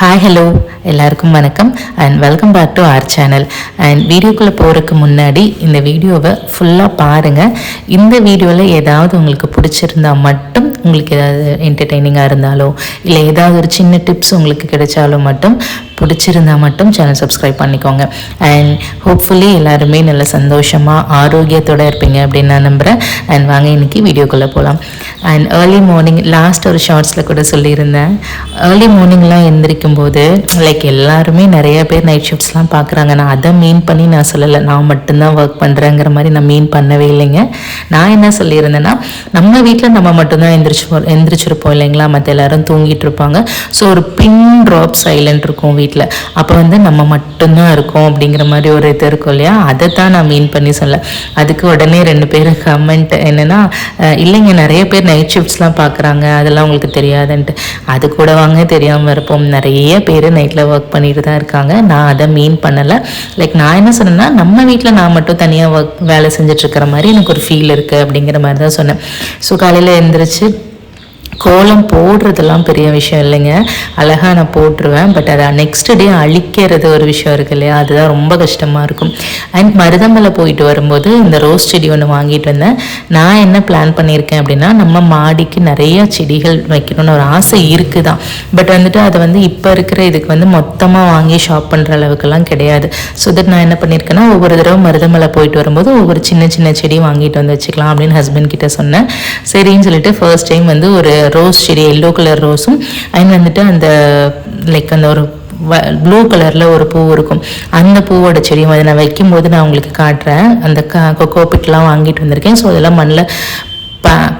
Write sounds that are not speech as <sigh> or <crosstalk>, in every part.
Hi hello எல்லாருக்கும் வணக்கம். And welcome back to our channel and வீடியோக்குள்ளே போகிறதுக்கு முன்னாடி இந்த வீடியோவை ஃபுல்லாக பாருங்கள் இந்த வீடியோவில் ஏதாவது உங்களுக்கு பிடிச்சிருந்தா மட்டும் உங்களுக்கு ஏதாவது என்டர்டெய்னிங்காக இருந்தாலோ இல்லை ஏதாவது ஒரு சின்ன டிப்ஸ் உங்களுக்கு கிடைச்சாலோ மட்டும் பிடிச்சிருந்தா மட்டும் சேனல் சப்ஸ்கிரைப் பண்ணிக்கோங்க. அண்ட் ஹோப்ஃபுல்லி எல்லாருமே நல்ல சந்தோஷமாக ஆரோக்கியத்தோடு இருப்பீங்க அப்படின்னு நான் நம்புகிறேன் அண்ட் வாங்க இன்னைக்கு வீடியோக்குள்ளே போகலாம் அண்ட் ஏர்லி மார்னிங் லாஸ்ட் ஒரு ஷார்ட்ஸில் கூட சொல்லியிருந்தேன். ஏர்லி மார்னிங்லாம் எந்திரிக்கும் போது லைக் எல்லாருமே நிறைய பேர் நைட் ஷிஃப்ட்ஸ்லாம் பார்க்குறாங்க நான் அதை மீன் பண்ணி நான் சொல்லலை. நான் மட்டும்தான் ஒர்க் பண்ணுறேங்கிற மாதிரி நான் மீன் பண்ணவே இல்லைங்க. நான் என்ன சொல்லியிருந்தேன்னா நம்ம வீட்டில் நம்ம மட்டும்தான் எந்திரிச்சு எந்திரிச்சிருப்போம் இல்லைங்களா? மற்ற எல்லாரும் தூங்கிட்டு இருப்பாங்க. ஸோ ஒரு பின் ட்ராப் சைலண்ட் இருக்கும் வீட்டில் அப்போ வந்து நம்ம மட்டும்தான் இருக்கோம் அப்படிங்கிற மாதிரி ஒரு இது இருக்கும் இல்லையா? அதை தான் நான் மீன் பண்ணி சொல்ல. அதுக்கு உடனே ரெண்டு பேர் கமெண்ட் என்னன்னா இல்லைங்க நிறைய பேர் நைட் ஷிஃப்ட்ஸ்லாம் பார்க்குறாங்க அதெல்லாம் உங்களுக்கு தெரியாதுன்ட்டு. அது கூட வாங்க தெரியாமல் இருப்போம். நிறைய பேர் நைட்டில் ஒர்க் பண்ணிட்டு தான் இருக்காங்க. நான் அதை மீன் பண்ணலை. லைக் நான் என்ன சொன்னேன்னா நம்ம வீட்டில் நான் மட்டும் தனியாக ஒர்க் வேலை செஞ்சுட்டு இருக்கிற மாதிரி எனக்கு ஒரு ஃபீல் இருக்குது அப்படிங்கிற மாதிரி தான் சொன்னேன். ஸோ காலையில் எழுந்திரிச்சு கோலம் போடுறதெல்லாம் பெரிய விஷயம் இல்லைங்க. அழகாக நான் போட்டுருவேன். பட் அதை நெக்ஸ்ட் டே அழிக்கிறது ஒரு விஷயம் இருக்கு இல்லையா? அதுதான் ரொம்ப கஷ்டமாக இருக்கும். அண்ட் மருதமலை போயிட்டு வரும்போது இந்த ரோஸ் செடி ஒன்று வாங்கிட்டு வந்தேன். நான் என்ன பிளான் பண்ணியிருக்கேன் அப்படின்னா நம்ம மாடிக்கு நிறைய செடிகள் வைக்கணும்னு ஒரு ஆசை இருக்குது தான் பட் வந்துட்டு அதை வந்து இப்போ இருக்கிற இதுக்கு வந்து மொத்தமாக வாங்கி ஷாப் பண்ணுற அளவுக்குலாம் கிடையாது. ஸோ தட் நான் என்ன பண்ணியிருக்கேன்னா ஒவ்வொரு தடவை மருதமலை போயிட்டு வரும்போது ஒவ்வொரு சின்ன சின்ன செடி வாங்கிட்டு வந்து வச்சுக்கலாம் அப்படின்னு ஹஸ்பண்ட் கிட்ட சொன்னேன். சரின்னு சொல்லிட்டு ஃபர்ஸ்ட் டைம் வந்து ஒரு ரோஸ் செடி எல்லோ கலர் ரோஸும் அண்ட் வந்துட்டு அந்த லைக் அந்த ஒரு ப்ளூ கலரில் ஒரு பூ இருக்கும். அந்த பூவோட செடியும் அதை நான் வைக்கும்போது நான் உங்களுக்கு காட்டுறேன். அந்த க கொக்கோ பிட்லாம் வாங்கிட்டு வந்திருக்கேன். ஸோ அதெல்லாம் மண்ணில்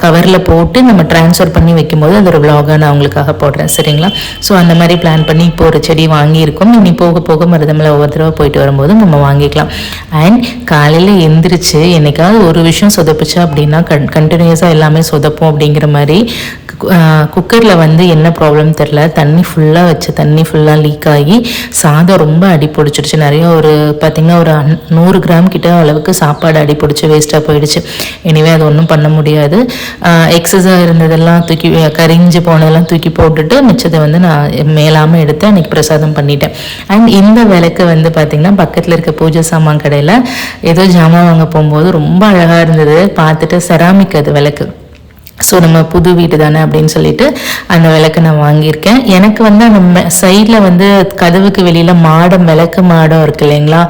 கவரில் போட்டு நம்ம ட்ரான்ஸ்ஃபர் பண்ணி வைக்கும்போது அது ஒரு vlog-ஆ நான் உங்களுக்காக போடுறேன். சரிங்களா? ஸோ அந்த மாதிரி பிளான் பண்ணி இப்போ ஒரு செடி வாங்கியிருக்கோம். இனி போக போக மருதமலை ஒவ்வொரு தடவை போயிட்டு வரும்போது நம்ம வாங்கிக்கலாம். அண்ட் காலையில் எந்திரிச்சு என்னைக்காவது ஒரு விஷயம் சொதப்பிச்சா அப்படின்னா கன் கண்டினியூஸாக எல்லாமே சொதப்போம் அப்படிங்கிற மாதிரி குக்கரில் வந்து என்ன ப்ராப்ளம் தெரில தண்ணி ஃபுல்லாக வச்சு தண்ணி ஃபுல்லாக லீக் ஆகி சாதம் ரொம்ப அடி பிடிச்சிருச்சு நிறைய ஒரு பார்த்திங்கன்னா ஒரு நூறு கிராம் கிட்ட அளவுக்கு சாப்பாடு அடி பிடிச்சி வேஸ்ட்டாக போயிடுச்சு. எனிவே அது ஒன்றும் பண்ண முடியாது. எக்ஸஸாக இருந்ததெல்லாம் தூக்கி கரிஞ்சு போனதெல்லாம் தூக்கி போட்டுட்டு மிச்சத்தை வந்து நான் மேலாமல் எடுத்து அன்றைக்கி பிரசாதம் பண்ணிட்டேன். அண்ட் இந்த விளக்கு வந்து பார்த்திங்கன்னா பக்கத்தில் இருக்க பூஜை சாமான் கடையில் ஏதோ ஜாமான் வாங்க போகும்போது ரொம்ப அழகாக இருந்தது. பார்த்துட்டு செராமிக் அது விளக்கு. ஸோ நம்ம புது வீடு தானே அப்படின்னு சொல்லிட்டு அந்த விளக்கு நான் வாங்கியிருக்கேன். எனக்கு வந்து அந்த சைடில் வந்து கதவுக்கு வெளியில் மாடம் விளக்கு மாடம் இருக்கு இல்லைங்களா?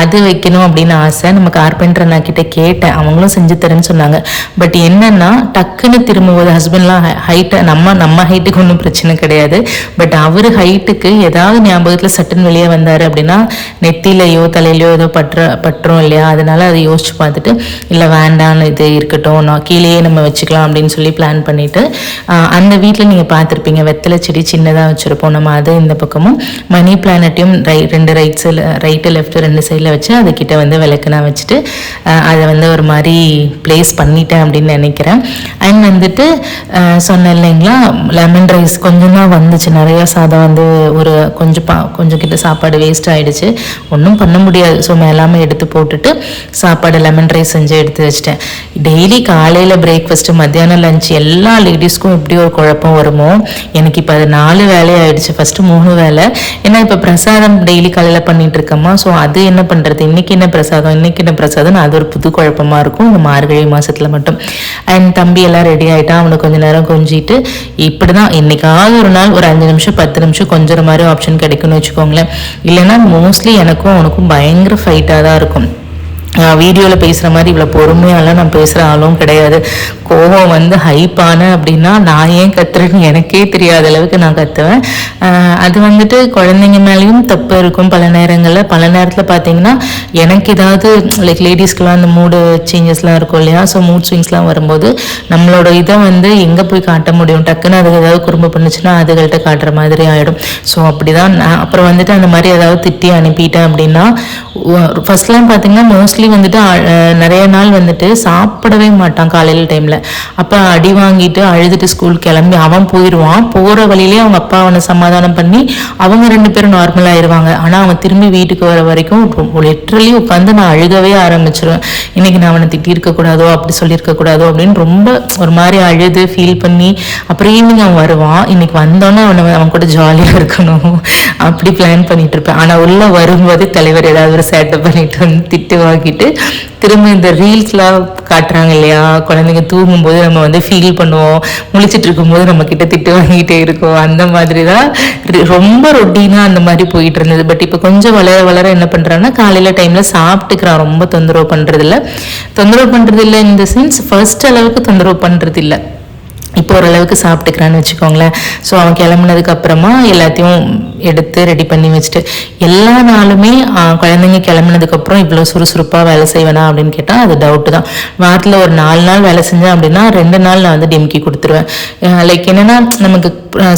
அது வைக்கணும் அப்படின்னு ஆசை. நம்ம கார்பெண்டர் நான் கிட்டே கேட்டேன். அவங்களும் செஞ்சு தரேன்னு சொன்னாங்க. பட் என்னன்னா டக்குன்னு திரும்பும்போது ஹஸ்பண்ட்லாம் ஹைட்டை நம்ம நம்ம ஹைட்டுக்கு ஒன்றும் பிரச்சனை கிடையாது. பட் அவர் ஹைட்டுக்கு ஏதாவது ஞாபகத்தில் சட்டுன்னு வெளியே வந்தார் அப்படின்னா நெத்திலையோ தலையிலையோ ஏதோ பற்ற பற்றோம் இல்லையா? அதனால அதை யோசிச்சு பார்த்துட்டு இல்லை வேண்டான்னு இது இருக்கட்டும். நான் கீழேயே நம்ம வச்சுக்கலாம் அப்படின்னு சொல்லி பிளான் பண்ணிட்டு அந்த வீட்டில் நீங்கள் பார்த்துருப்பீங்க. வெத்தலை செடி சின்னதாக வச்சுருப்போம். நம்ம அது இந்த பக்கமும் மணி பிளானட்டையும் ரை ரெண்டு ரைட் சைடில் ரைட்டு லெஃப்ட்டு ரெண்டு சைடில் வச்சு அதுக்கிட்ட வந்து விளக்குனா வச்சுட்டு அதை வந்து ஒரு மாதிரி ப்ளேஸ் பண்ணிட்டேன் அப்படின்னு நினைக்கிறேன். அண்ட் வந்துட்டு சொன்னேன் இல்லைங்களா லெமன் ரைஸ் கொஞ்சம் தான் வந்துச்சு. நிறைய சாதம் வந்து ஒரு கொஞ்சம் பா கொஞ்சம் கிட்ட சாப்பாடு வேஸ்ட் ஆகிடுச்சு ஒன்றும் பண்ண முடியாது. ஸோ எல்லாமே எடுத்து போட்டுட்டு சாப்பாடு லெமன் ரைஸ் செஞ்சு எடுத்து வச்சிட்டேன். டெய்லி காலையில் பிரேக்ஃபாஸ்ட்டு மத்தியானம் இருந்துச்சு எல்லா லேடிஸ்க்கும் இப்படி ஒரு குழப்பம் வருமோ எனக்கு இப்போ அது நாலு வேலையாயிடுச்சு ஃபஸ்ட்டு மூணு வேலை. ஏன்னா இப்போ பிரசாதம் டெய்லி காலையில் பண்ணிட்டு இருக்கோமா ஸோ அது என்ன பண்ணுறது இன்னைக்கு என்ன பிரசாதம்? இன்னைக்கு என்ன பிரசாதம் அது ஒரு புது குழப்பமா இருக்கும். இந்த மார்கழி மாசத்துல மட்டும். அண்ட் தம்பி எல்லாம் ரெடி ஆயிட்டான். அவனுக்கு கொஞ்ச நேரம் கொஞ்சிட்டு இப்படி தான் என்னைக்காவது ஒரு நாள் ஒரு அஞ்சு நிமிஷம் பத்து நிமிஷம் கொஞ்சம் மாதிரி ஆப்ஷன் கிடைக்கும்னு வச்சுக்கோங்களேன். இல்லைன்னா மோஸ்ட்லி எனக்கும் அவனுக்கும் பயங்கர ஃபைட்டாக தான் இருக்கும். வீடியோவில் பேசுகிற மாதிரி இவ்வளோ பொறுமையாலாம் நான் பேசுகிற ஆளும் கிடையாது. கோபம் வந்து ஹைப்பான அப்படின்னா நான் ஏன் கத்துறேன்னு எனக்கே தெரியாத அளவுக்கு நான் கத்துவேன். அது வந்துட்டு குழந்தைங்க மேலேயும் தப்பு இருக்கும். பல நேரங்களில் பல நேரத்தில் பார்த்தீங்கன்னா எனக்கு ஏதாவது லைக் லேடிஸ்க்கெலாம் அந்த மூடு சேஞ்சஸ்லாம் இருக்கும் இல்லையா? ஸோ மூட் ஸ்விங்ஸ்லாம் வரும்போது நம்மளோட இதை வந்து எங்கே போய் காட்ட முடியும்? டக்குன்னு அது ஏதாவது குறும்பு பண்ணுச்சுன்னா அதுகள்கிட்ட காட்டுற மாதிரி ஆகிடும் ஸோ அப்படி தான் நான் அப்புறம் வந்துட்டு அந்த மாதிரி ஏதாவது திட்டி அனுப்பிட்டேன் அப்படின்னா ஃபர்ஸ்ட்லாம் பார்த்தீங்கன்னா மோஸ்ட்லி வந்துட்டு நிறைய நாள் வந்துட்டு சாப்பிடவே மாட்டான் காலையில் டைமில் அப்போ அடி வாங்கிட்டு அழுதுட்டு ஸ்கூல் கிளம்பி அவன் போயிடுவான் போகிற வழியிலே அவங்க அப்பா அவனை சமாதானம் பண்ணி அவங்க ரெண்டு பேரும் நார்மல் ஆயிடுவாங்க ஆனால் அவன் திரும்பி வீட்டுக்கு வர வரைக்கும் லிட்ரலி உட்காந்து நான் அழுகவே ஆரம்பிச்சிருவேன். இன்னைக்கு நான் அவனை திட்டியிருக்க கூடாதோ அப்படி சொல்லியிருக்க கூடாதோ அப்படின்னு ரொம்ப ஒரு மாதிரி அழுது ஃபீல் பண்ணி அப்புறம் ஈவினிங் அவன் வருவான். இன்னைக்கு வந்தோன்னே அவனை அவன் கூட ஜாலியாக இருக்கணும். அப்படி பிளான் பண்ணிட்டு இருப்பேன். ஆனால் உள்ள வரும்போது தலைவர் ஏதாவது ஒரு சேட்டை பண்ணிட்டு வந்து திட்டு வாங்கி வாங்கிட்டு திரும்ப இந்த ரீல்ஸ்லாம் காட்டுறாங்க இல்லையா? குழந்தைங்க தூங்கும்போது நம்ம வந்து ஃபீல் பண்ணுவோம். முழிச்சிட்டு இருக்கும்போது நம்ம கிட்ட திட்டு வாங்கிட்டே இருக்கோம். அந்த மாதிரி தான் ரொம்ப ரொட்டீனாக அந்த மாதிரி போயிட்டு இருந்தது. பட் இப்போ கொஞ்சம் வளர வளர என்ன பண்றான்னா காலையில் டைம்ல சாப்பிட்டுக்கிறான். ரொம்ப தொந்தரவு பண்ணுறதில்ல தொந்தரவு பண்றது இந்த சென்ஸ் ஃபர்ஸ்ட் அளவுக்கு தொந்தரவு பண்றது இப்போ ஓரளவுக்கு சாப்பிட்டுக்கிறான்னு வச்சுக்கோங்களேன். ஸோ அவன் கிளம்புனதுக்கு அப்புறமா எல்லாத்தையும் எடுத்து ரெடி பண்ணி வச்சுட்டு எல்லா நாளுமே குழந்தைங்க கிளம்புனதுக்கப்புறம் இவ்வளோ சுறுசுறுப்பாக வேலை செய்வேனா அப்படின்னு கேட்டால் அது டவுட்டு தான். வாரத்தில் ஒரு நாலு நாள் வேலை செஞ்சேன் அப்படின்னா ரெண்டு நாள் நான் வந்து டிம்கி கொடுத்துருவேன். லைக் என்னென்னா நமக்கு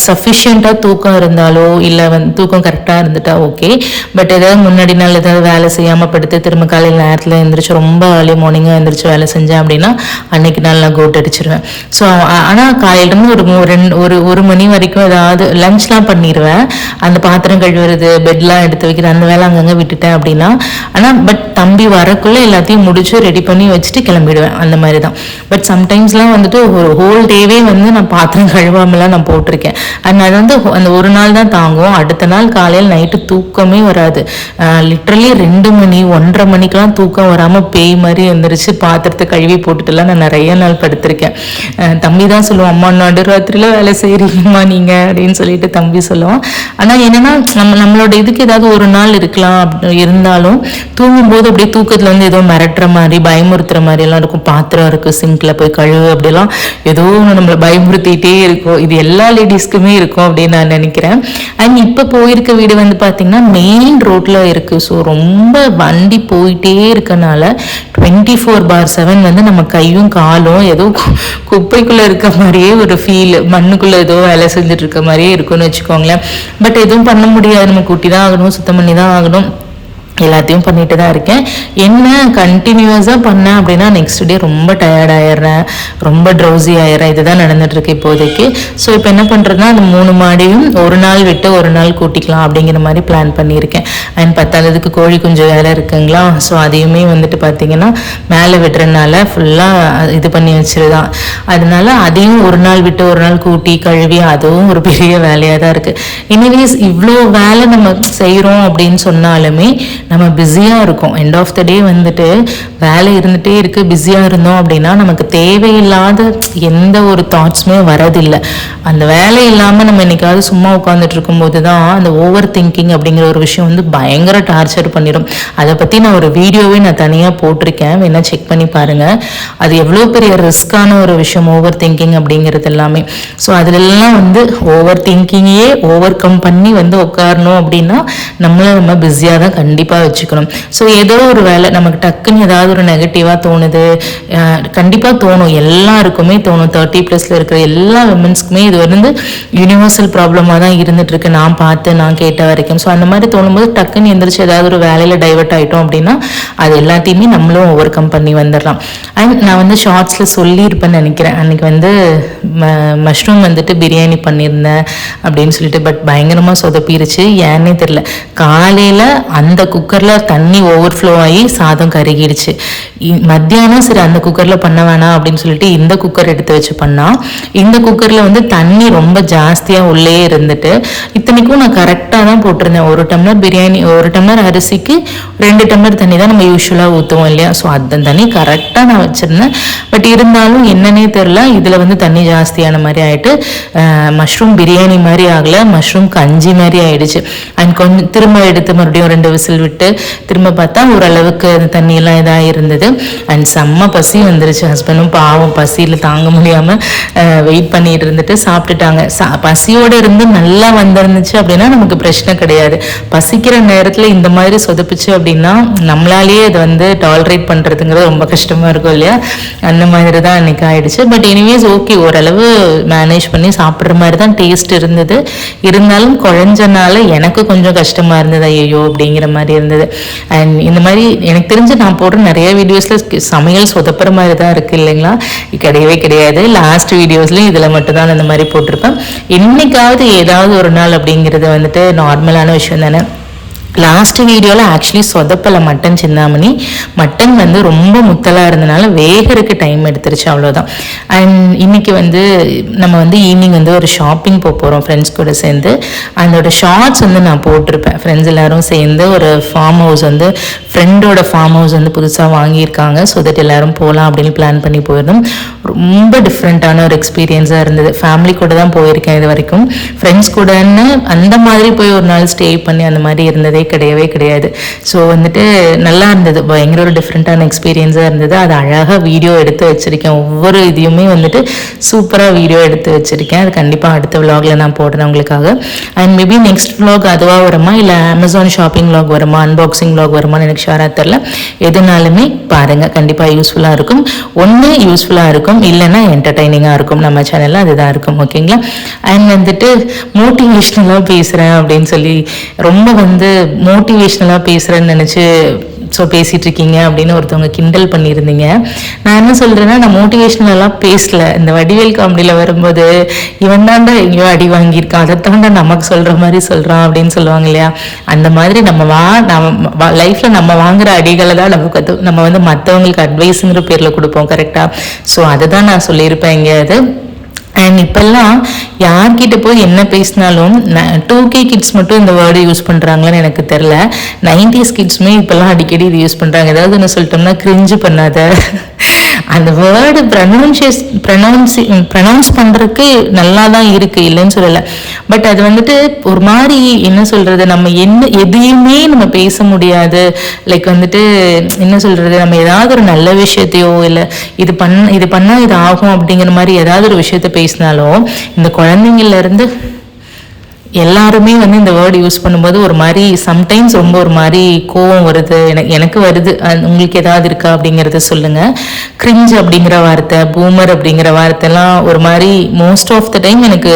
சஃபிஷியண்ட்டாக தூக்கம் இருந்தாலோ இல்லை வந்து தூக்கம் கரெக்டாக இருந்துட்டா ஓகே பட் ஏதாவது முன்னாடி நாள் ஏதாவது வேலை செய்யாமல் படுத்து திரும்ப காலையில் நேரத்தில் எழுந்திரிச்சு ரொம்ப ஏர்லி மார்னிங்காக எழுந்திரிச்சு வேலை செஞ்சேன் அப்படின்னா அன்னைக்கு நாள் நான் கோட் அடிச்சிருவேன். ஸோ ஆனால் காலையிலேருந்து ஒரு ரெண்டு ஒரு ஒரு மணி வரைக்கும் ஏதாவது லஞ்ச்லாம் பண்ணிடுவேன் அந்த பாத்திரம் கழுவுறது பெட்லாம் எடுத்து வைக்கிறது அந்த வேலை அங்கங்கே விட்டுட்டேன் அப்படின்னா ஆனால் பட் தம்பி வரக்குள்ளே எல்லாத்தையும் முடிச்சு ரெடி பண்ணி வச்சுட்டு கிளம்பிடுவேன். அந்த மாதிரி தான் பட் சம்டைம்ஸ்லாம் வந்துட்டு ஒரு ஹோல் டேவே வந்து நான் பாத்திரம் கழுவாமலாம் நான் போட்டிருக்கேன். அதனால வந்து அந்த ஒரு நாள் தான் தாங்கும். அடுத்த நாள் காலையில் நைட்டு தூக்கமே வராது. லிட்ரலி ரெண்டு மணி ஒன்றரை மணிக்கெல்லாம் தூக்கம் வராமல் பேய் மாதிரி எந்திரிச்சு பாத்திரத்தை கழுவி போட்டுட்டுலாம் நான் நிறைய நாள் படுத்திருக்கேன். தம்பி தான் சொல்லுவோம் அம்மா நடுராத்திரியில் வேலை செய்கிறீங்கம்மா நீங்கள் அப்படின்னு சொல்லிட்டு தம்பி சொல்லுவான். ஆனால் என்னன்னா நம்ம நம்மளோட இதுக்கு ஏதாவது ஒரு நாள் இருக்கலாம் அப்படி இருந்தாலும் தூங்கும்போது அப்படியே தூக்கத்தில் வந்து ஏதோ மிரட்டுற மாதிரி பயமுறுத்துற மாதிரி எல்லாம் இருக்கும். பாத்திரம் இருக்கு சிங்க்ல போய் கழுவு அப்படிலாம் ஏதோ ஒன்று நம்மளை பயமுறுத்திட்டே இருக்கும். இது எல்லா லேடிஸ்க்குமே இருக்கும் அப்படின்னு நான் நினைக்கிறேன். அண்ட் இப்போ போயிருக்க வீடு வந்து பார்த்தீங்கன்னா மெயின் ரோட்டில் இருக்குது ஸோ ரொம்ப வண்டி போயிட்டே இருக்கனால டுவெண்ட்டி ஃபோர் பார் செவன் வந்து நம்ம கையும் காலும் ஏதோ குப்பைக்குள்ள இருக்க மாதிரியே ஒரு ஃபீல் மண்ணுக்குள்ள ஏதோ வேலை செஞ்சுட்டு இருக்க மாதிரியே இருக்கும்னு வச்சுக்கோங்களேன். பட் எதுவும் பண்ண முடியாது. நம்ம கூட்டி தான் ஆகணும் சுத்தம் பண்ணி தான் ஆகணும். எல்லாத்தையும் பண்ணிட்டு தான் இருக்கேன். என்ன கண்டினியூஸாக பண்ணேன் அப்படின்னா நெக்ஸ்ட் டே ரொம்ப டயர்ட் ஆயிடுறேன். ரொம்ப ட்ரௌசி ஆயிடுறேன். இதுதான் நடந்துட்டுருக்கு இப்போதைக்கு. ஸோ இப்போ என்ன பண்ணுறதுனா அந்த மூணு மாடியும் ஒரு நாள் விட்டு ஒரு நாள் கூட்டிக்கலாம் அப்படிங்கிற மாதிரி பிளான் பண்ணியிருக்கேன். அண்ட் பத்தாததுக்கு கோழி கொஞ்சம் வேலை இருக்குங்களா? ஸோ அதையுமே வந்துட்டு பார்த்தீங்கன்னா மேலே விடுறதுனால ஃபுல்லாக இது பண்ணி வச்சிருதான். அதனால அதையும் ஒரு நாள் விட்டு ஒரு நாள் கூட்டி கழுவி அதுவும் ஒரு பெரிய வேலையாக தான் இருக்குது எனிவேஸ் இவ்வளோ வேலை நம்ம செய்கிறோம் அப்படின்னு சொன்னாலுமே நம்ம பிஸியாக இருக்கோம். எண்ட் ஆஃப் த டே வந்துட்டு வேலை இருந்துகிட்டே இருக்குது பிஸியாக இருந்தோம் அப்படின்னா நமக்கு தேவையில்லாத எந்த ஒரு தாட்ஸுமே வரதில்லை அந்த வேலை இல்லாமல் நம்ம என்னைக்காவது சும்மா உட்காந்துட்டு இருக்கும்போது தான் அந்த ஓவர் திங்கிங் அப்படிங்கிற ஒரு விஷயம் வந்து பயங்கர டார்ச்சர் பண்ணிடும் அதை பற்றி நான் ஒரு வீடியோவே நான் தனியாக போட்டிருக்கேன். வேணால் செக் பண்ணி பாருங்கள் அது எவ்வளோ பெரிய ரிஸ்க்கான ஒரு விஷயம் ஓவர் திங்கிங் அப்படிங்கிறது எல்லாமே. ஸோ அதிலெல்லாம் வந்து ஓவர் திங்கிங்கையே ஓவர் கம் பண்ணி வந்து உட்காரணும் அப்படின்னா நம்மளை நம்ம பிஸியாக தான் கண்டிப்பாக வச்சுக்கணும். ஸோ ஏதோ ஒரு வேலை நமக்கு டக்குன்னு ஏதாவது ஒரு நெகட்டிவாக தோணுது கண்டிப்பாக தோணும். எல்லாருக்குமே தோணும். தேர்ட்டி ப்ளஸில் இருக்கிற எல்லா விமன்ஸ்க்குமே இது வந்து யூனிவர்சல் ப்ராப்ளமாக தான் இருந்துகிட்ருக்கு நான் பார்த்து நான் கேட்ட வரைக்கும். ஸோ அந்த மாதிரி தோணும்போது டக்குன்னு எந்திரிச்சு ஏதாவது ஒரு வேலையில் டைவர்ட் ஆகிட்டோம் அப்படின்னா அது எல்லாத்தையுமே நம்மளும் ஓவர் கம் பண்ணி வந்துடலாம். அண்ட் நான் வந்து ஷார்ட்ஸில் சொல்லியிருப்பேன்னு நினைக்கிறேன். அன்னைக்கு வந்து மஷ்ரூம் வந்துட்டு பிரியாணி பண்ணியிருந்தேன் அப்படின்னு சொல்லிட்டு பட் பயங்கரமாக சொதப்பிருச்சு. ஏன்னே தெரில காலையில் அந்த குக் குக்கரில் தண்ணி ஓவர் ஃப்ளோ ஆகி சாதம் கருகிடுச்சு. இ- மத்தியானம் சரி அந்த குக்கரில் பண்ண வேணாம் அப்படின்னு சொல்லிட்டு இந்த குக்கர் எடுத்து வச்சு பண்ணால் இந்த குக்கரில் வந்து தண்ணி ரொம்ப ஜாஸ்தியாக உள்ளே இருந்துட்டு இத்தனைக்கும் நான் கரெக்டாக தான் போட்டிருந்தேன். ஒரு டம்ளர் பிரியாணி ஒரு டம்ளர் அரிசிக்கு ரெண்டு டம்ளர் தண்ணி தான் நம்ம யூஸ்வலாக ஊற்றுவோம் இல்லையா? ஸோ அந்த தண்ணி கரெக்டாக நான் வச்சுருந்தேன். பட் இருந்தாலும் என்னன்னே தெரில இதில் வந்து தண்ணி ஜாஸ்தியான மாதிரி ஆகிட்டு மஷ்ரூம் பிரியாணி மாதிரி ஆகலை மஷ்ரூம் கஞ்சி மாதிரி ஆயிடுச்சு. அண்ட் கொஞ்சம் திரும்ப எடுத்து மறுபடியும் ரெண்டு விசில் விட்டு திரும்ப பார்த்தா ஓரளவுக்கு அந்த தண்ணியெல்லாம் இதாக இருந்தது அண்ட் செம்ம பசி வந்துருச்சு. ஹஸ்பண்டும் பாவம் பசியில் தாங்க முடியாமல் வெயிட் பண்ணிட்டு இருந்துட்டு சாப்பிட்டுட்டாங்க. சா- பசியோடு இருந்து நல்லா வந்திருந்துச்சு அப்படின்னா நமக்கு பிரச்சனை கிடையாது. பசிக்கிற நேரத்தில் இந்த மாதிரி சொதப்பிச்சு அப்படின்னா நம்மளாலேயே அதை வந்து டாலரேட் பண்ணுறதுங்கிறது ரொம்ப கஷ்டமாக இருக்கும் இல்லையா? அந்த மாதிரி தான் அன்றைக்கி ஆயிடுச்சு. பட் எனிவேஸ் ஓகே ஓரளவு மேனேஜ் பண்ணி சாப்பிட்ற மாதிரி தான் டேஸ்ட் இருந்தது. இருந்தாலும் குழஞ்சனால எனக்கு கொஞ்சம் கஷ்டமாக இருந்தது. ஐயோ அப்படிங்கிற மாதிரி இருந்தது. அண்ட் இந்த மாதிரி எனக்கு தெரிஞ்சு நான் போடுற நிறைய வீடியோஸில் சமையல் சொதப்புற மாதிரி தான் இருக்குது இல்லைங்களா? கிடையவே கிடையாது. லாஸ்ட் வீடியோஸ்லையும் இதில் மட்டும்தான் அந்த மாதிரி போட்டிருப்பேன். இன்னைக்காவது ஏதாவது ஒரு நாள் அப்படிங்கிறது வந்துட்டு நார்மலான விஷயம் தானே. லாஸ்ட் வீடியோவில் ஆக்சுவலி சொதப்பலை மட்டன் சிந்தாமணி. மட்டன் வந்து ரொம்ப முத்தலாக இருந்தனால வேகருக்கு டைம் எடுத்துருச்சு அவ்வளோதான் அண்ட் இன்றைக்கி வந்து நம்ம வந்து ஈவினிங் வந்து ஒரு ஷாப்பிங் போக போகிறோம் ஃப்ரெண்ட்ஸ் கூட சேர்ந்து. அதோட ஷார்ட்ஸ் வந்து நான் போட்டிருப்பேன். ஃப்ரெண்ட்ஸ் எல்லோரும் சேர்ந்து ஒரு ஃபார்ம் ஹவுஸ் வந்து ஃப்ரெண்டோட ஃபார்ம் ஹவுஸ் வந்து புதுசாக வாங்கியிருக்காங்க. ஸோ தட் எல்லாரும் போகலாம் அப்படின்னு பிளான் பண்ணி போயிருந்தோம். ரொம்ப டிஃப்ரெண்ட்டான ஒரு எக்ஸ்பீரியன்ஸாக இருந்தது. ஃபேமிலி கூட தான் போயிருக்கேன் இது வரைக்கும். ஃப்ரெண்ட்ஸ் கூடன்னு அந்த மாதிரி போய் ஒரு நாள் ஸ்டே பண்ணி அந்த மாதிரி இருந்தது கிடையவே கிடையாது. ஸோ வந்துட்டு நல்லா இருந்தது. பயங்கர ஒரு டிஃப்ரெண்ட்டான எக்ஸ்பீரியன்ஸாக இருந்தது. அது அழகாக வீடியோ எடுத்து வச்சுருக்கேன். ஒவ்வொரு இதையுமே வந்துட்டு சூப்பராக வீடியோ எடுத்து வச்சுருக்கேன். அது கண்டிப்பாக அடுத்த விலாகில் நான் போடுறேன் உங்களுக்காக. அண்ட் மேபி நெக்ஸ்ட் விலாக் அதுவாக வருமா? இல்லை அமேசான் ஷாப்பிங் விலாக் வருமா? அன்பாக்சிங் விலாக் வருமானு எனக்கு ஷேராக தெரில எதுனாலுமே பாருங்கள் கண்டிப்பாக யூஸ்ஃபுல்லாக இருக்கும். ஒன்று யூஸ்ஃபுல்லாக இருக்கும். இல்லைன்னா என்டர்டைனிங்காக இருக்கும். நம்ம சேனலில் அதுதான் இருக்கும். ஓகேங்களா அண்ட் வந்துட்டு மோட்டிவேஷ்னலாக பேசுகிறேன் அப்படின்னு சொல்லி ரொம்ப வந்து மோட்டிவேஷ்னலாக பேசுகிறேன்னு நினச்சி ஸோ பேசிகிட்டு இருக்கீங்க அப்படின்னு ஒருத்தவங்க கிண்டல் பண்ணியிருந்தீங்க. நான் என்ன சொல்கிறேன்னா நான் மோட்டிவேஷ்னலெல்லாம் பேசல. இந்த வடிவேல் காமெடியில் வரும்போது இவன் தாண்டா எங்கேயோ அடி வாங்கியிருக்கான் அதை தாண்டா நமக்கு சொல்கிற மாதிரி சொல்கிறான் அப்படின்னு சொல்லுவாங்க இல்லையா? அந்த மாதிரி நம்ம வா நம்ம லைஃப்பில் நம்ம வாங்குகிற அடிகளை தான் நமக்கு அது நம்ம வந்து மற்றவங்களுக்கு அட்வைஸுங்கிற பேரில் கொடுப்போம் கரெக்டாக ஸோ அதை தான் நான் சொல்லியிருப்பேன் எங்கேயாவது அண்ட் இப்போல்லாம் யார்கிட்ட போய் என்ன பேசினாலும் டூ கே கிட்ஸ் மட்டும் இந்த வேர்டு யூஸ் பண்ணுறாங்களான்னு எனக்கு தெரில நைன்டிஸ் கிட்ஸுமே இப்போல்லாம் அடிக்கடி இது யூஸ் பண்ணுறாங்க ஏதாவது ஒன்று சொல்லிட்டோம்னா கிரிஞ்சு பண்ணாத. அந்த வேர்டு ப்ரனவுன்சியஸ் ப்ரனவுன்சி ப்ரனவுன்ஸ் பண்ணுறதுக்கு நல்லா தான் இருக்குது இல்லைன்னு சொல்லலை. பட் அது வந்துட்டு ஒரு மாதிரி என்ன சொல்கிறது நம்ம என்ன எதையுமே நம்ம பேச முடியாது. லைக் வந்துட்டு என்ன சொல்கிறது நம்ம ஏதாவது ஒரு நல்ல விஷயத்தையோ இல்லை இது பண்ண இது பண்ணால் இது ஆகும் அப்படிங்கிற மாதிரி ஏதாவது ஒரு விஷயத்த பேசினாலும் இந்த குழந்தைங்கள்லேருந்து எல்லாருமே வந்து இந்த வேர்டு யூஸ் பண்ணும்போது ஒரு மாதிரி சம்டைம்ஸ் ரொம்ப ஒரு மாதிரி கோவம் வருது. எனக்கு எனக்கு வருது. அது உங்களுக்கு ஏதாவது இருக்கா அப்படிங்கிறத சொல்லுங்கள் கிரிஞ்ச் அப்படிங்கிற வார்த்தை பூமர் அப்படிங்கிற வார்த்தைலாம் ஒரு மாதிரி மோஸ்ட் ஆஃப் த டைம் எனக்கு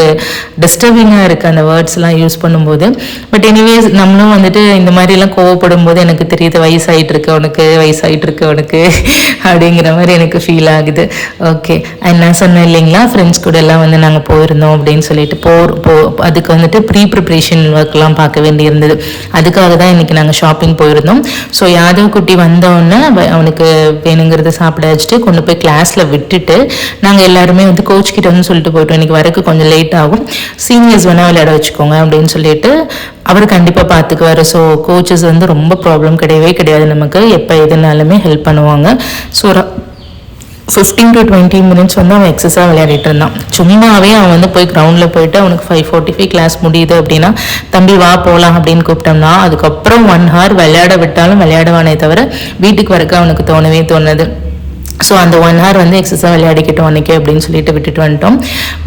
டிஸ்டர்பிங்காக இருக்குது அந்த வேர்ட்ஸ்லாம் யூஸ் பண்ணும்போது. பட் எனிவேஸ் நம்மளும் வந்துட்டு இந்த மாதிரிலாம் கோவப்படும் போது எனக்கு தெரியுது வயசாகிட்டு இருக்கு உனக்கு வயசாகிட்டு இருக்கு உனக்கு <laughs> அப்படிங்கிற மாதிரி எனக்கு ஃபீல் ஆகுது. ஓகே நான் சொன்னேன் இல்லைங்களா? ஃப்ரெண்ட்ஸ் கூட எல்லாம் வந்து நாங்கள் போயிருந்தோம் அப்படின்னு சொல்லிட்டு போர் போ அதுக்கு வந்துட்டு ப்ரீ ப்ரிப்ரேஷன் ஒர்க்லாம் பார்க்க வேண்டியிருந்தது. அதுக்காக தான் இன்றைக்கி நாங்கள் ஷாப்பிங் போயிருந்தோம். ஸோ யாதவ் குட்டி வந்தோடனே அவனுக்கு வேணுங்கிறத சாப்பிட வச்சுட்டு கொண்டு போய் கிளாஸில் விட்டுட்டு நாங்கள் எல்லாருமே வந்து கோச் கிட்ட வந்து சொல்லிட்டு போயிட்டோம். இன்றைக்கி வரக்கு கொஞ்சம் லேட் ஆகும். சீனியர்ஸ் வேணால் விளையாட வச்சுக்கோங்க அப்படின்னு சொல்லிட்டு அவர் கண்டிப்பாக பார்த்துக்குவார் ஸோ கோச்சஸ் வந்து ரொம்ப ப்ராப்ளம் கிடையவே கிடையாது. நமக்கு எப்போ எதுனாலுமே ஹெல்ப் பண்ணுவாங்க. So fifteen to twenty minutes வந்து அவன் எக்ஸஸாக விளையாடிட்டு இருந்தான். சும்மாவே அவன் வந்து போய் கிரவுண்டில் போயிட்டு அவனுக்கு ஃபைவ் ஃபார்ட்டி ஃபைவ் கிளாஸ் முடியுது அப்படின்னா தம்பி வா போகலாம் அப்படின்னு கூப்பிட்டோம்னா அதுக்கப்புறம் ஒன் ஹவர் விளையாட விட்டாலும் விளையாடுவானே தவிர வீட்டுக்கு வரக்க அவனுக்கு தோணவே தோணுது. ஸோ அந்த ஒன் ஹவர் வந்து எக்ஸஸாக விளையாடிக்கிட்டோம் அன்றைக்கி அப்படின்னு சொல்லிட்டு விட்டுட்டு வந்துட்டோம்.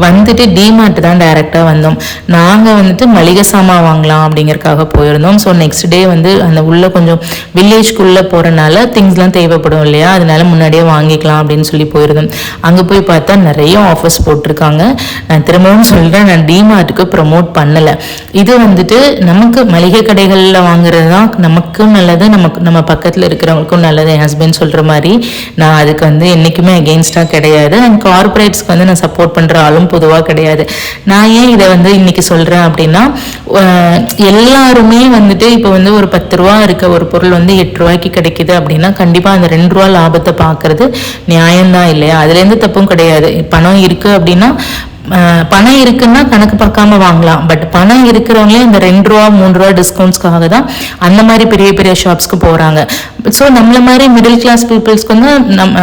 வந்துட்டு டிமார்ட் தான் டைரெக்டாக வந்தோம். நாங்கள் வந்துட்டு மளிகை சாமான் வாங்கலாம் அப்படிங்கறக்காக போயிருந்தோம். ஸோ நெக்ஸ்ட் டே வந்து அந்த உள்ளே கொஞ்சம் வில்லேஜ்குள்ளே போகிறனால திங்ஸ்லாம் தேவைப்படும் இல்லையா? அதனால முன்னாடியே வாங்கிக்கலாம் அப்படின்னு சொல்லி போயிருந்தோம். அங்கே போய் பார்த்தா நிறைய ஆஃபர்ஸ் போட்டிருக்காங்க. நான் திரும்பவும் சொல்கிறேன் நான் டிமார்ட்டுக்கு ப்ரமோட் பண்ணலை. இது வந்துட்டு நமக்கு மளிகை கடைகளில் வாங்குறது தான் நமக்கும் நல்லது. நமக்கு நம்ம பக்கத்தில் இருக்கிறவங்களுக்கும் நல்லது. என் ஹஸ்பண்ட் சொல்கிற மாதிரி நான் அதுக்கு வந்து என்றைக்குமே அகெயின்ஸ்டாக கிடையாது. அண்ட் கார்பரேட்ஸ்க்கு வந்து நான் சப்போர்ட் பண்ணுற ஆளும் பொதுவாக கிடையாது. நான் ஏன் இதை வந்து இன்றைக்கி சொல்கிறேன் அப்படின்னா எல்லாருமே வந்துட்டு இப்போ வந்து ஒரு பத்து ரூபா இருக்க ஒரு பொருள் வந்து எட்டு ரூபாய்க்கு கிடைக்குது அப்படின்னா கண்டிப்பாக அந்த ரெண்டு ரூபா லாபத்தை பார்க்குறது நியாயம்தான் இல்லையா? அதுலேருந்து தப்பும் கிடையாது. பணம் இருக்குது அப்படின்னா பணம் இருக்குன்னா கணக்கு பார்க்காம வாங்கலாம். பட் பணம் இருக்கிறவங்களே இந்த ரெண்டு ரூபா மூணு ரூபா டிஸ்கவுண்ட்ஸ்க்காக தான் அந்த மாதிரி பெரிய பெரிய ஷாப்ஸ்க்கு போகிறாங்க ஸோ நம்மள மாதிரி மிடில் கிளாஸ் பீப்புள்ஸ்க்கு வந்து நம்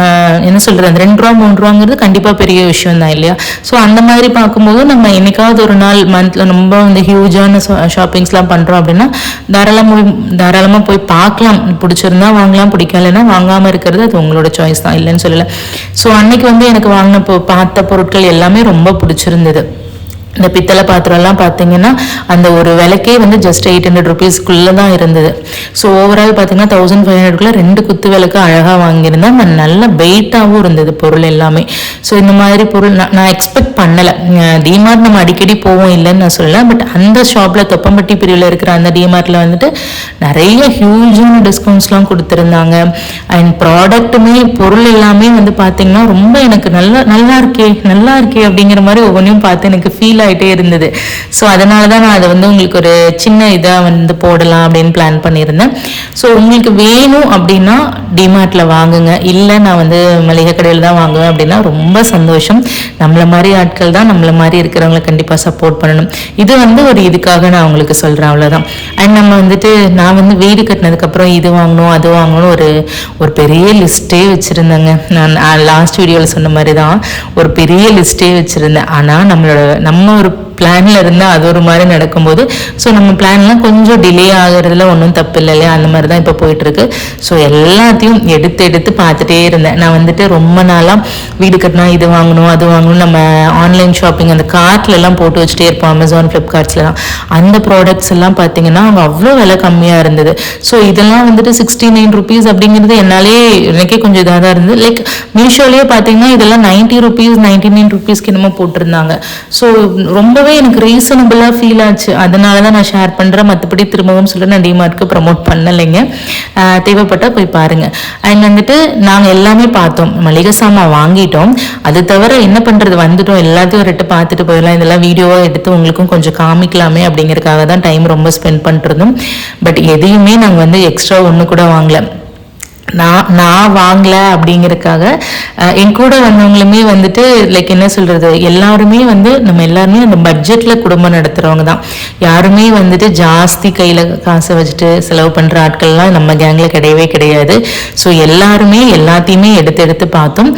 என்ன சொல்கிறது அந்த ரெண்டு ரூபா மூணு ரூபாங்கிறது கண்டிப்பாக பெரிய விஷயம் தான் இல்லையா? ஸோ அந்த மாதிரி பார்க்கும்போது நம்ம என்னைக்காவது ஒரு நாள் மந்த்ல ரொம்ப வந்து ஹியூஜான ஷாப்பிங்ஸ்லாம் பண்ணுறோம் அப்படின்னா தாராளமாக தாராளமாக போய் பார்க்கலாம். பிடிச்சிருந்தா வாங்கலாம் பிடிக்கலன்னா வாங்காமல் இருக்கிறது அது உங்களோட சாய்ஸ் தான் இல்லைன்னு சொல்லலை. ஸோ அன்னைக்கு வந்து எனக்கு வாங்கின பொ- பார்த்த பொருட்கள் எல்லாமே ரொம்ப ആലോചിച്ചിരുന്നത് இந்த பித்தளை பாத்திரம்லாம் பார்த்தீங்கன்னா அந்த ஒரு விலைக்கே வந்து ஜஸ்ட் எயிட் ஹண்ட்ரட் ருபீஸ்க்குள்ளே தான் இருந்தது. ஸோ ஓவரால் பார்த்தீங்கன்னா தௌசண்ட் ஃபைவ் ஹண்ட்ரட்குள்ளே ரெண்டு குத்து விளக்கு அழகாக வாங்கியிருந்தேன். அது நல்ல வெயிட்டாகவும் இருந்தது பொருள் எல்லாமே. ஸோ இந்த மாதிரி பொருள் நான் நான் எக்ஸ்பெக்ட் பண்ணலை. டிமார்ட் நம்ம அடிக்கடி போவோம் இல்லைன்னு நான் சொல்லலை. பட் அந்த ஷாப்பில் தொப்பம்பட்டி பிரிவில் இருக்கிற அந்த டிமார்ட்டில் வந்துட்டு நிறைய ஹியூஜான டிஸ்கவுண்ட்ஸ்லாம் கொடுத்துருந்தாங்க. அண்ட் ப்ராடக்ட்டுமே பொருள் எல்லாமே வந்து பார்த்தீங்கன்னா ரொம்ப எனக்கு நல்லா நல்லா இருக்கே நல்லா இருக்கே அப்படிங்கிற மாதிரி ஒவ்வொன்றையும் பார்த்து எனக்கு ஃபீல் ஆகிட்டே இருந்தது. ஸோ அதனால தான் நான் அதை வந்து உங்களுக்கு ஒரு சின்ன இதாக வந்து போடலாம் அப்படின்னு பிளான் பண்ணியிருந்தேன். ஸோ உங்களுக்கு வேணும் அப்படின்னா டிமார்ட்டில் வாங்குங்க. இல்லை நான் வந்து மளிகை கடையில் தான் வாங்குவேன் அப்படின்னா ரொம்ப சந்தோஷம். நம்மளை மாதிரி ஆட்கள் தான் நம்மளை மாதிரி இருக்கிறவங்கள கண்டிப்பாக சப்போர்ட் பண்ணணும். இது வந்து ஒரு இதுக்காக நான் உங்களுக்கு சொல்கிறேன் அவ்வளோதான் அண்ட் நம்ம வந்துட்டு நான் வந்து வீடு கட்டினதுக்கப்புறம் இது வாங்கணும் அது வாங்கணும் ஒரு ஒரு பெரிய லிஸ்ட்டே வச்சுருந்தேங்க. நான் லாஸ்ட் வீடியோவில் சொன்ன மாதிரி தான் ஒரு பெரிய லிஸ்ட்டே வச்சுருந்தேன். ஆனால் நம்மளோட நம்ம ஒரு பிளான்ல இருந்தால் அது ஒரு மாதிரி நடக்கும்போது ஸோ நம்ம பிளான்லாம் கொஞ்சம் டிலே ஆகுறதுல ஒன்றும் தப்பு இல்லை இல்லையா? அந்த மாதிரி தான் இப்போ போயிட்டு இருக்கு ஸோ எல்லாத்தையும் எடுத்து எடுத்து பார்த்துட்டே இருந்தேன். நான் வந்துட்டு ரொம்ப நாளாக வீடு கட்டினா இது வாங்கணும் அது வாங்கணும். நம்ம ஆன்லைன் ஷாப்பிங் அந்த கார்ட்லலாம் போட்டு வச்சுட்டே இருப்போம் அமேசான் ஃப்ளிப்கார்ட்ஸ்லாம் அந்த ப்ராடக்ட்ஸ் எல்லாம் பார்த்தீங்கன்னா அவங்க அவ்வளோ விலை கம்மியாக இருந்தது. ஸோ இதெல்லாம் வந்துட்டு சிக்ஸ்டி நைன் ருபீஸ் அப்படிங்கிறது என்னாலே எனக்கே கொஞ்சம் இதாக தான் இருந்தது. லைக் மீஷோலேயே பார்த்தீங்கன்னா இதெல்லாம் நைன்ட்டி ருபீஸ் நைன்டி நைன் ருபீஸ்க்கு என்னமோ போட்டிருந்தாங்க. ஸோ ரொம்ப ரொம்பவே எனக்கு ரீசனபிளாக ஃபீல் ஆச்சு. அதனால தான் நான் ஷேர் பண்ணுறேன் மற்றபடி திரும்பவும் சொல்ல நான் டிமார்ட்க்கு ப்ரமோட் பண்ணலைங்க. தேவைப்பட்டால் போய் பாருங்கள் அண்ட் வந்துட்டு நாங்கள் எல்லாமே பார்த்தோம். மளிகை சாமான் வாங்கிட்டோம். அது தவிர என்ன பண்ணுறது வந்துட்டோம். எல்லாத்தையும் ஒரு பார்த்துட்டு போயிடலாம். இதெல்லாம் வீடியோவாக எடுத்து உங்களுக்கும் கொஞ்சம் காமிக்கலாமே அப்படிங்கிறதுக்காக தான் டைம் ரொம்ப ஸ்பெண்ட் பண்ணுறதும் பட் எதையுமே நாங்கள் வந்து எக்ஸ்ட்ரா ஒன்று கூட வாங்கலை. நான் நான் வாங்கல அப்படிங்கிறதுக்காக என் கூட வந்தவங்களுமே வந்துட்டு லைக் என்ன சொல்றது எல்லாருமே வந்து நம்ம எல்லாருமே அந்த பட்ஜெட்ல குடும்பம் நடத்துறவங்க தான். யாருமே வந்துட்டு ஜாஸ்தி கையில காசை வச்சுட்டு செலவு பண்ற ஆட்கள்லாம் நம்ம கேங்ல கிடையவே கிடையாது. ஸோ எல்லாருமே எல்லாத்தையுமே எடுத்து எடுத்து பார்த்தோம்.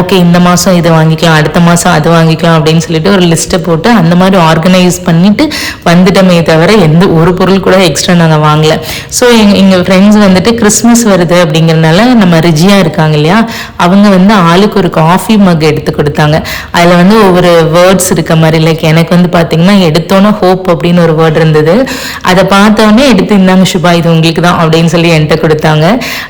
ஓகே இந்த மாசம் இதை வாங்கிக்கலாம் அடுத்த மாசம் அது வாங்கிக்கலாம் அப்படின்னு சொல்லிட்டு ஒரு லிஸ்ட்டை போட்டு அந்த மாதிரி ஆர்கனைஸ் பண்ணிட்டு வந்துட்டோமே தவிர எந்த ஒரு பொருள் கூட எக்ஸ்ட்ரா நாங்கள் வாங்கல. ஸோ எங்க எங்க ஃப்ரெண்ட்ஸ் வந்துட்டு கிறிஸ்மஸ் வருது அப்படின்னு அப்படிங்கறதுனால நம்ம ரிஜியா இருக்காங்க இல்லையா? அவங்க வந்து ஆளுக்கு ஒரு காஃபி மக் எடுத்து கொடுத்தாங்க. அதுல வந்து ஒவ்வொரு வேர்ட்ஸ் இருக்க மாதிரி லைக் எனக்கு வந்து பாத்தீங்கன்னா எடுத்தோன்னே ஹோப் அப்படின்னு ஒரு வேர்ட் இருந்தது. அதை பார்த்தோன்னே எடுத்து இந்தாங்க சுபா இது உங்களுக்கு தான் அப்படின்னு சொல்லி என்கிட்ட கொடுத்தாங்க.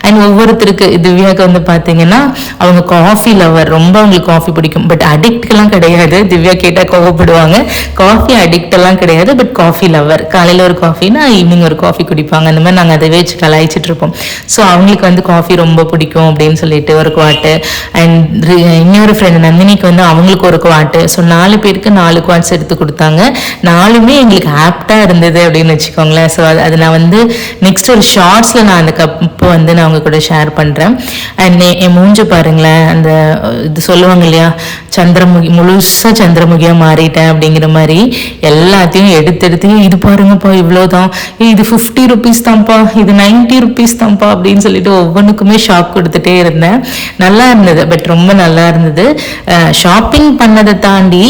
அண்ட் ஒவ்வொருத்தருக்கு திவ்யாவுக்கு வந்து பாத்தீங்கன்னா அவங்க காஃபி லவர் ரொம்ப அவங்களுக்கு காஃபி பிடிக்கும். பட் அடிக்ட்லாம் கிடையாது. திவ்யா கேட்டால் கோவப்படுவாங்க. காஃபி அடிக்ட் எல்லாம் கிடையாது பட் காஃபி லவர் காலையில ஒரு காஃபினா ஈவினிங் ஒரு காஃபி குடிப்பாங்க. அந்த மாதிரி நாங்கள் அதை வச்சு கலாய்ச்சிட்டு இருப்போம். ஸோ அவங்களுக்கு வந்து காஃபி ரொம்ப பிடிக்கும் அப்படின்னு சொல்லிட்டு ஒரு குவாட்டு அண்ட் இன்னொரு ஃப்ரெண்டு நந்தினிக்கு வந்து அவங்களுக்கு ஒரு குவாட்டு ஸோ நாலு பேருக்கு நாலு குவாட்ஸ் எடுத்து கொடுத்தாங்க. நாலுமே எங்களுக்கு ஆப்டாக இருந்தது அப்படின்னு வச்சுக்கோங்களேன். ஸோ அது அது நான் வந்து நெக்ஸ்ட் ஒரு ஷார்ட்ஸில் நான் அந்த கப்பு வந்து நான் அவங்க கூட ஷேர் பண்ணுறேன் அண்ட் என் மூஞ்ச பாருங்களேன். அந்த இது சொல்லுவாங்க இல்லையா? சந்திரமுகி முழுசாக சந்திரமுகியாக மாறிட்டேன் அப்படிங்கிற மாதிரி எல்லாத்தையும் எடுத்து எடுத்து இது பாருங்கப்பா இவ்வளோதான் தான் இது ஃபிஃப்டி ருபீஸ் தான்ப்பா. இது நைன்ட்டி ருபீஸ் தான்ப்பா. அப்படின்னு சொல்லிட்டு ஒவ்வொன்றுக்குமே ஷாப் கொடுத்துட்டே இருந்தேன். நல்லா இருந்தது பட் ரொம்ப நல்லா இருந்தது. ஷாப்பிங் பண்ணதை தாண்டி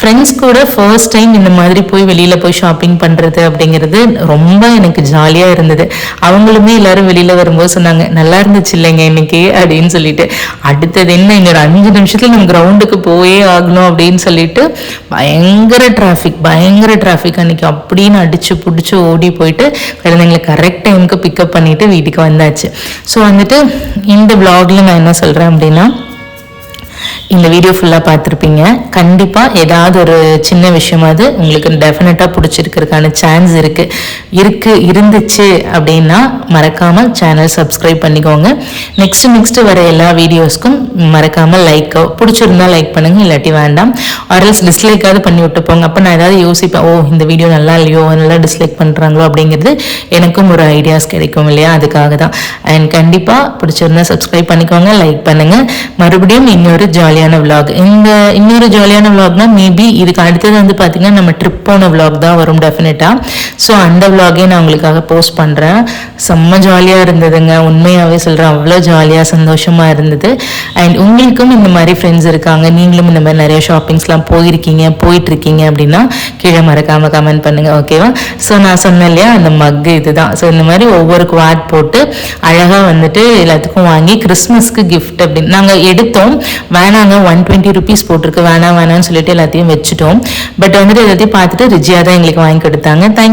ஃப்ரெண்ட்ஸ் கூட ஃபர்ஸ்ட் டைம் இந்த மாதிரி போய் வெளியில் போய் ஷாப்பிங் பண்ணுறது அப்படிங்கிறது ரொம்ப எனக்கு ஜாலியாக இருந்தது. அவங்களுமே எல்லாரும் வெளியில் வரும்போது சொன்னாங்க நல்லா இருந்துச்சு இல்லைங்க இன்னைக்கு அப்படின்னு சொல்லிட்டு. அடுத்தது என்ன இன்னொரு அஞ்சு நிமிஷத்தில் நம்ம கிரவுண்டுக்கு போயே ஆகணும் அப்படின்னு சொல்லிட்டு பயங்கர டிராஃபிக் பயங்கர டிராஃபிக் அன்னைக்கு அப்படின்னு அடிச்சு பிடிச்சி ஓடி போயிட்டு குழந்தைங்களை கரெக்ட் டைமுக்கு பிக்கப் பண்ணிட்டு வீட்டுக்கு வந்தாச்சு. ஸோ வந்துட்டு இந்த பிளாகில் நான் என்ன சொல்கிறேன் அப்படின்னா இந்த வீடியோ ஃபுல்லாக பார்த்துருப்பீங்க. கண்டிப்பாக ஏதாவது ஒரு சின்ன விஷயமாவது உங்களுக்கு டெஃபினட்டாக பிடிச்சிருக்கிறதுக்கான சான்ஸ் இருக்குது இருக்கு இருந்துச்சு அப்படின்னா மறக்காமல் சேனல் சப்ஸ்கிரைப் பண்ணிக்கோங்க. நெக்ஸ்ட்டு நெக்ஸ்ட்டு வர எல்லா வீடியோஸ்க்கும் மறக்காமல் லைக் பிடிச்சிருந்தா லைக் பண்ணுங்கள் இல்லாட்டி வேண்டாம். ஆர்எல்ஸ் டிஸ்லைக்காவது பண்ணி விட்டு போங்க. அப்போ நான் ஏதாவது யோசிப்பேன் ஓ இந்த வீடியோ நல்லா இல்லையோ? நல்லா டிஸ்லைக் பண்ணுறாங்களோ அப்படிங்கிறது எனக்கும் ஒரு ஐடியாஸ் கிடைக்கும் இல்லையா? அதுக்காக தான். அண்ட் கண்டிப்பாக பிடிச்சிருந்தா சப்ஸ்கிரைப் பண்ணிக்கோங்க லைக் பண்ணுங்கள் மறுபடியும் இன்னொரு ஜாலியான vlog. இந்த இன்னொரு ஜாலியான vlogனா மேபி இதுக்கு அடுத்தது வந்து பார்த்தீங்கன்னா நம்ம ட்ரிப் போன vlog தான் வரும் டெஃபினட்டாக ஸோ அந்த vlog-ஐ நான் உங்களுக்காக போஸ்ட் பண்ணுறேன் செம்ம ஜாலியாக இருந்ததுங்க. உண்மையாகவே சொல்கிறேன் அவ்வளோ ஜாலியாக சந்தோஷமாக இருந்தது. அண்ட் உங்களுக்கும் இந்த மாதிரி ஃப்ரெண்ட்ஸ் இருக்காங்க. நீங்களும் இந்த மாதிரி நிறைய ஷாப்பிங்ஸ்லாம் போயிருக்கீங்க போயிட்டு இருக்கீங்க அப்படின்னா கீழே மறக்காமல் கமெண்ட் பண்ணுங்க ஓகேவா ஸோ நான் சொன்னேன் இல்லையா அந்த மக்கு இதுதான். ஸோ இந்த மாதிரி ஒவ்வொரு குவாட் போட்டு அழகாக வந்துட்டு எல்லாத்துக்கும் வாங்கி கிறிஸ்மஸ்க்கு கிஃப்ட் அப்படின்னு நாங்கள் எடுத்தோம். வேணாங்க நாங்கள் ஒன் டுவெண்ட்டி ருபீஸ் போட்டிருக்கு. வேணாம் வேணாம்னு சொல்லிட்டு எல்லாத்தையும் வச்சுட்டோம். பட் வந்துட்டு எல்லாத்தையும் பார்த்துட்டு ரிஜியா தான் எங்களுக்கு வாங்கி கொடுத்தாங்க. தேங்க்